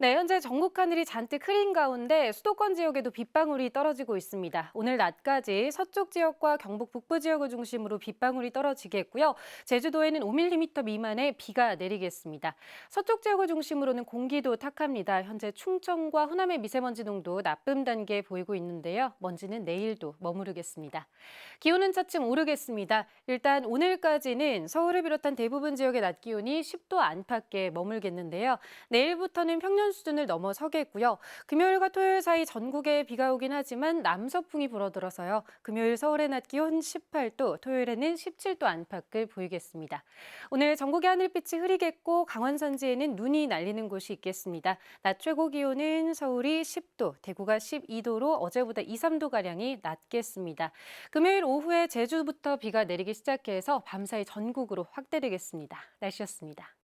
네, 현재 전국 하늘이 잔뜩 흐린 가운데 수도권 지역에도 빗방울이 떨어지고 있습니다. 오늘 낮까지 서쪽 지역과 경북 북부 지역을 중심으로 빗방울이 떨어지겠고요. 제주도에는 5mm 미만의 비가 내리겠습니다. 서쪽 지역을 중심으로는 공기도 탁합니다. 현재 충청과 호남의 미세먼지 농도 나쁨 단계에 보이고 있는데요. 먼지는 내일도 머무르겠습니다. 기온은 차츰 오르겠습니다. 일단 오늘까지는 서울을 비롯한 대부분 지역의 낮 기온이 10도 안팎에 머물겠는데요. 내일부터는 평년 수준을 넘어서겠고요. 금요일과 토요일 사이 전국에 비가 오긴 하지만 남서풍이 불어들어서요. 금요일 서울의 낮 기온 18도, 토요일에는 17도 안팎을 보이겠습니다. 오늘 전국의 하늘빛이 흐리겠고 강원 산지에는 눈이 날리는 곳이 있겠습니다. 낮 최고 기온은 서울이 10도, 대구가 12도로 어제보다 2, 3도 가량이 낮겠습니다. 금요일 오후에 제주부터 비가 내리기 시작해서 밤사이 전국으로 확대되겠습니다. 날씨였습니다.